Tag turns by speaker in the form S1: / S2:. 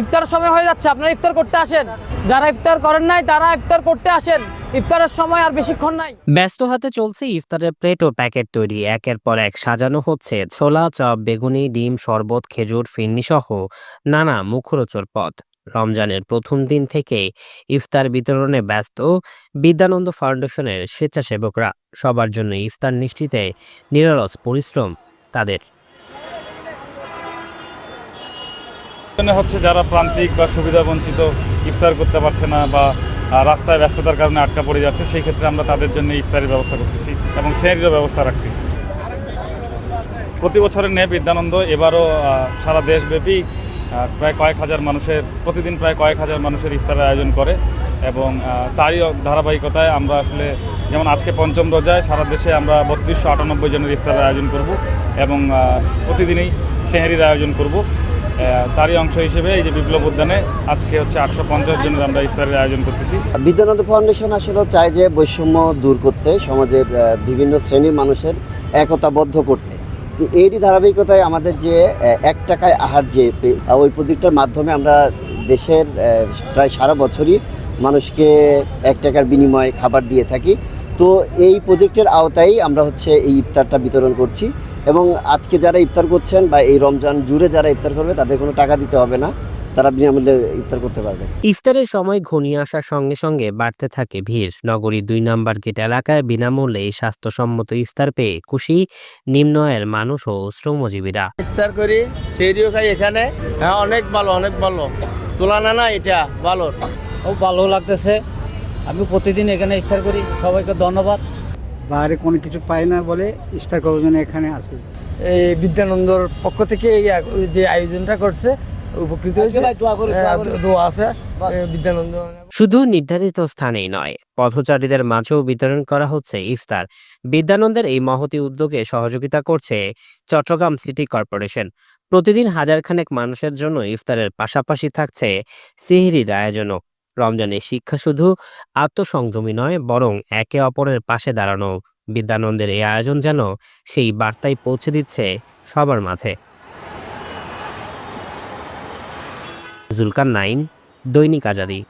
S1: ইফতারের সময় হয়ে যাচ্ছে, আপনারা ইফতার করতে আসেন। যারা ইফতার করেন নাই, তারা ইফতার করতে আসেন। ইফতারের সময় আর বেশিক্ষণ নাই।
S2: ব্যস্ত হাতে চলছে ইফতারের প্লেট ও প্যাকেট তৈরি। একের পর এক সাজানো হচ্ছে ছোলা, চপ, বেগুনি, ডিম, শরবত, খেজুর ফিরনি সহ নানা মুখরোচর পদ। রমজানের প্রথম দিন থেকে ইফতার বিতরণে ব্যস্ত বিদ্যানন্দ ফাউন্ডেশনের স্বেচ্ছাসেবকরা। সবার জন্য ইফতার নিশ্চিতে নিরলস পরিশ্রম তাদের
S3: এখানে হচ্ছে যারা প্রান্তিক বা সুবিধা বঞ্চিত ইফতার করতে পারছে না বা রাস্তায় ব্যস্ততার কারণে আটকা পড়ে যাচ্ছে, সেই ক্ষেত্রে আমরা তাদের জন্য ইফতারের ব্যবস্থা করতেছি এবং সেহরিরও ব্যবস্থা রাখছি। প্রতি বছরের ন্যায় বিদ্যানন্দ, এবারও সারা দেশব্যাপী প্রায় কয়েক হাজার মানুষের, প্রতিদিন প্রায় কয়েক হাজার মানুষের ইফতারের আয়োজন করে এবং তারই ধারাবাহিকতায় আমরা আসলে, যেমন আজকে পঞ্চম রোজায় সারা দেশে আমরা বত্রিশশো আটানব্বই জনের ইফতারের আয়োজন করব এবং প্রতিদিনই সেহরির আয়োজন করব। তারই অংশ হিসেবে এই যে বিপ্লব উদ্যানে আজকে হচ্ছে আটশো পঞ্চাশ জনের আমরা ইফতারের আয়োজন করতেছি।
S4: বিদ্যানন্দ ফাউন্ডেশন আসলে চায় যে বৈষম্য দূর করতে, সমাজের বিভিন্ন শ্রেণির মানুষের একতাবদ্ধ করতে। তো এরই ধারাবাহিকতায় আমাদের যে এক টাকায় আহার যে ওই প্রজেক্টের মাধ্যমে আমরা দেশের প্রায় সারা বছরই মানুষকে এক টাকার বিনিময়ে খাবার দিয়ে থাকি। তো এই প্রজেক্টের আওতায় আমরা হচ্ছে এই ইফতারটা বিতরণ করছি। এবং আজকে যারা ইফতার করছেন বা এই রমজান জুড়ে যারা ইফতার করবে তাদের কোনো টাকা দিতে হবে না। তারা বিনামূল্যে ইফতার করতে পারবে।
S2: ইফতারের সময় ঘনিয়ে আসার সঙ্গে সঙ্গে বাড়তে থাকে ভিড়। নগরীর দুই নম্বর গেট এলাকায় বিনামূল্যে এই স্বাস্থ্যসম্মত ইফতার পেয়ে খুশি নিম্ন আয়ের মানুষ ও শ্রমজীবীরা
S5: ইফতার করি সেইটিও খাই এখানে। হ্যাঁ অনেক ভালো অনেক ভালো। তুলনা না এটা ভালো।
S6: খুব ভালো লাগতেছে। আমি প্রতিদিন এখানে ইফতার করি। সবাইকে ধন্যবাদ।
S7: বাইরে কোনো কিছু পাই না বলে ইস্টার করার জন্য এখানে আসি
S5: এই বিদ্যানন্দর পক্ষ থেকে এই যে আয়োজনটা করছে উপকৃত হয়েছে। হ্যাঁ, দোয়া আছে বিদ্যানন্দ।
S2: শুধু নির্ধারিত স্থানেই নয় পথচারীদের মাঝেও বিতরণ করা হচ্ছে ইফতার। বিদ্যানন্দের এই মহতি উদ্যোগে সহযোগিতা করছে চট্টগ্রাম সিটি কর্পোরেশন। প্রতিদিন হাজারখানেক মানুষের জন্য ইফতারের পাশাপাশি থাকছে সিহরির আয়োজনও। রমজানে শিক্ষা শুধু আত্মসংযমী নয়, বরং একে অপরের পাশে দাঁড়ানো, বিদ্যানন্দের এই আয়োজন যেন সেই বার্তায় পৌঁছে দিচ্ছে সবার মাঝে। জুলকান নাইন, দৈনিক আজাদি।